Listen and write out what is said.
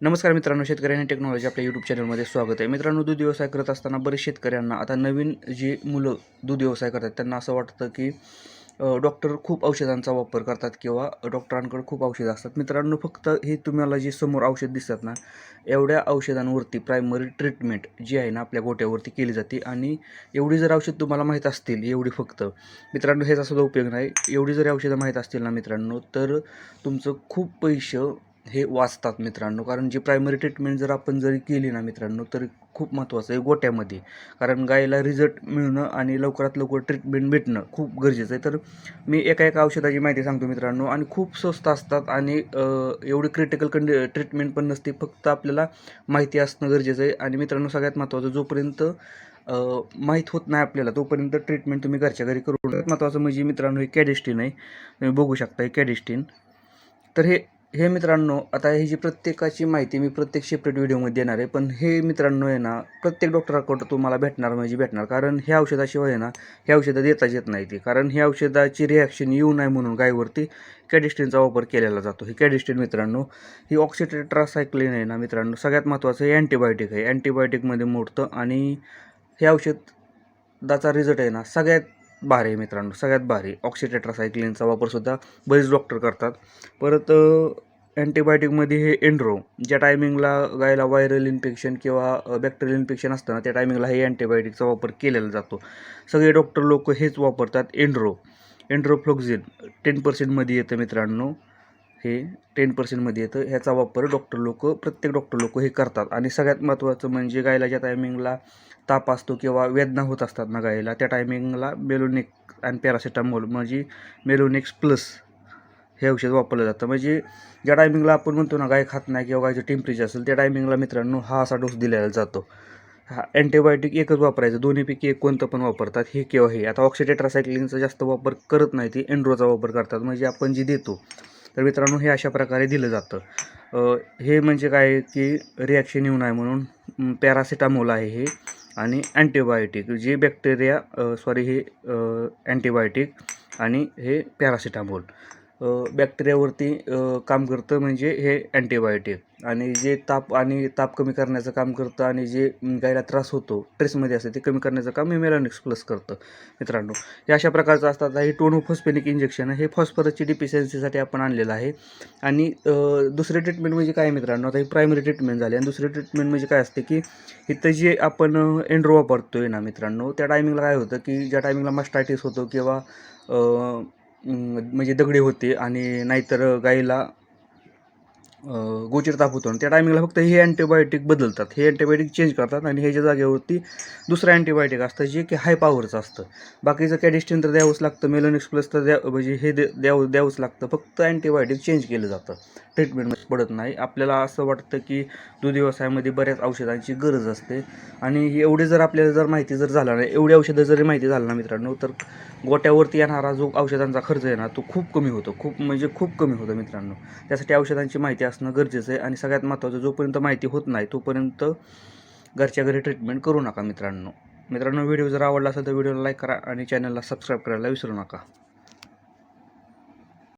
नमस्कार मित्रांनो शेतकरी आणि टेक्नॉलॉजी आपल्या यूट्यूब चॅनलमध्ये स्वागत आहे. मित्रांनो दूध व्यवसाय करत असताना बरेच शेतकऱ्यांना आता नवीन जी मुलं दूध व्यवसाय करतात त्यांना असं वाटतं की डॉक्टर खूप औषधांचा वापर करतात किंवा डॉक्टरांकडे खूप औषधं असतात. मित्रांनो फक्त हे तुम्हाला जे समोर औषध दिसतात ना एवढ्या औषधांवरती प्रायमरी ट्रीटमेंट जी आहे ना आपल्या गोट्यावरती केली जाते आणि एवढी जर औषध तुम्हाला माहीत असतील एवढी फक्त मित्रांनो हेच असा उपयोग नाही. एवढी जरी औषधं माहीत असतील ना मित्रांनो तर तुमचं खूप पैसे हे वाचतात मित्रांनो. कारण जी प्रायमरी ट्रीटमेंट जर आपण जरी केली ना मित्रांनो तर खूप महत्त्वाचं आहे गोट्यामध्ये. कारण गायीला रिझल्ट मिळणं आणि लवकरात लवकर ट्रीटमेंट भेटणं खूप गरजेचं आहे. तर मी एका एका औषधाची माहिती सांगतो मित्रांनो. आणि खूप स्वस्त असतात आणि एवढी क्रिटिकल कंडि ट्रीटमेंट पण नसते. फक्त आपल्याला माहिती असणं गरजेचं आहे. आणि मित्रांनो सगळ्यात महत्त्वाचं जोपर्यंत माहीत होत नाही आपल्याला तोपर्यंत ट्रीटमेंट तुम्ही घरच्या घरी करू महत्त्वाचं म्हणजे मित्रांनो हे कॅडेस्टिन आहे. तुम्ही बघू शकता हे कॅडेस्टिन तर हे हे मित्रांनो आता ही जी प्रत्येकाची माहिती मी प्रत्येक सेपरेट व्हिडिओमध्ये देणार आहे पण हे मित्रांनो आहे ना प्रत्येक डॉक्टराकडं तुम्हाला भेटणार म्हणजे भेटणार. कारण ह्या औषधाशिवाय ना हे औषधं देताच येत नाही ती. कारण ह्या औषधाची रिॲक्शन येऊ नये म्हणून गायवरती कॅडिस्टिनचा वापर केलेला जातो. ही कॅडिस्टिन मित्रांनो ही ऑक्सिटेट्रासायक्लिन आहे ना मित्रांनो सगळ्यात महत्त्वाचं हे अँटीबायोटिक आहे. अँटीबायोटिकमध्ये मोडतं आणि हे औषधाचा रिझल्ट आहे ना सगळ्यात भारी आहे मित्रांनो सगळ्यात भारी. ऑक्सिटेट्रासायक्लिनचा वापरसुद्धा बरेच डॉक्टर करतात. परत अँटीबायोटिकमध्ये हे एंड्रो ज्या टायमिंगला गायला व्हायरल इन्फेक्शन किंवा बॅक्टेरियल इन्फेक्शन असतं ना त्या टायमिंगला हे अँटीबायोटिकचा वापर केलेला जातो. सगळे डॉक्टर लोक हेच वापरतात एंड्रो एंड्रोफ्लोक्झिन टेन पर्सेंटमध्ये येतं मित्रांनो. हे टेन पर्सेंटमध्ये येतं. ह्याचा वापर डॉक्टर लोक प्रत्येक डॉक्टर लोक हे करतात. आणि सगळ्यात महत्त्वाचं म्हणजे गायला ज्या टायमिंगला ताप असतो किंवा वेदना होत असतात ना गायला. त्या टायमिंगला मेलोनिक आणि पॅरासिटामॉल म्हणजे मेलोनिक्स प्लस हे औषध वापरलं जातं. म्हणजे ज्या टायमिंगला आपण म्हणतो ना गाय खात नाही किंवा गायचं टेम्परेचर असेल त्या टायमिंगला मित्रांनो हा असा डोस दिलेला जातो. हा अँटीबायोटिक एकच वापरायचं. दोन्हीपैकी एक कोणतं पण वापरतात. हे किंवा हे? आता ऑक्सिडेट्रासायक्लिनचा जास्त वापर करत नाही ते एंड्रोचा वापर करतात. म्हणजे आपण जे देतो तर मित्रांनो हे अशा प्रकारे दिलं जातं. हे म्हणजे काय आहे की रिॲक्शन येऊ नये म्हणून पॅरासिटामोल आहे हे आणि अँटीबायोटिक जे बॅक्टेरिया सॉरी हे अँटीबायोटिक आणि हे पॅरासिटामोल बॅक्टेरियावरती काम करतं म्हणजे हे अँटीबायोटिक आणि जे ताप आणि ताप कमी करण्याचं काम करतं आणि जे गायला त्रास होतो ट्रेसमध्ये असते ते कमी करण्याचं काम हे मेलॉनिक्स प्लस करतं मित्रांनो. हे अशा प्रकारचं असतात. हे टोनोफॉस्पेनिक इंजेक्शन हे फॉस्फरसची डिफिशियन्सीसाठी आपण आणलेलं आहे. आणि दुसरी ट्रीटमेंट म्हणजे काय मित्रांनो? आता ही प्रायमरी ट्रीटमेंट झाली. आणि दुसरी ट्रीटमेंट म्हणजे काय असते की इथं जे आपण एन्ड्रो वापरतो आहे ना मित्रांनो त्या टायमिंगला काय होतं की ज्या टायमिंगला मस्टायटिस होतो किंवा म्हणजे दगडी होते आणि नाहीतर गाईला गोचर ताप होतो. आणि त्या टायमिंगला फक्त हे अँटीबायोटिक बदलतात. हे अँटीबायोटिक चेंज करतात आणि ह्याच्या जागेवरती दुसरं अँटीबायोटिक असतं जे की हाय पॉवरचं असतं. बाकीचं कॅडिस्टिन तर द्यावंच लागतं मेलोनिक्स प्लस तर द्या म्हणजे हे द्या द्यावं द्यावंच लागतं. फक्त अँटीबायोटिक चेंज केलं जातं. ट्रीटमेंट पडत नाही. आपल्याला असं वाटतं की दूध व्यवसायामध्ये बऱ्याच औषधांची गरज असते. आणि हे एवढे जर आपल्याला जर माहिती जर झाला नाही एवढी औषधं जरी माहिती झालं ना मित्रांनो तर गोट्यावरती येणारा जो औषधांचा खर्च आहे ना तो खूप कमी होतो. खूप म्हणजे खूप कमी होतो मित्रांनो. त्यासाठी औषधांची माहिती असणं गरजेचं आहे. आणि सगळ्यात महत्त्वाचं जोपर्यंत माहिती होत नाही तोपर्यंत घरच्या घरी ट्रीटमेंट करू नका मित्रांनो. मित्रांनो व्हिडिओ जर आवडला असेल तर व्हिडिओला लाईक करा आणि चॅनलला सबस्क्राईब करायला विसरू नका.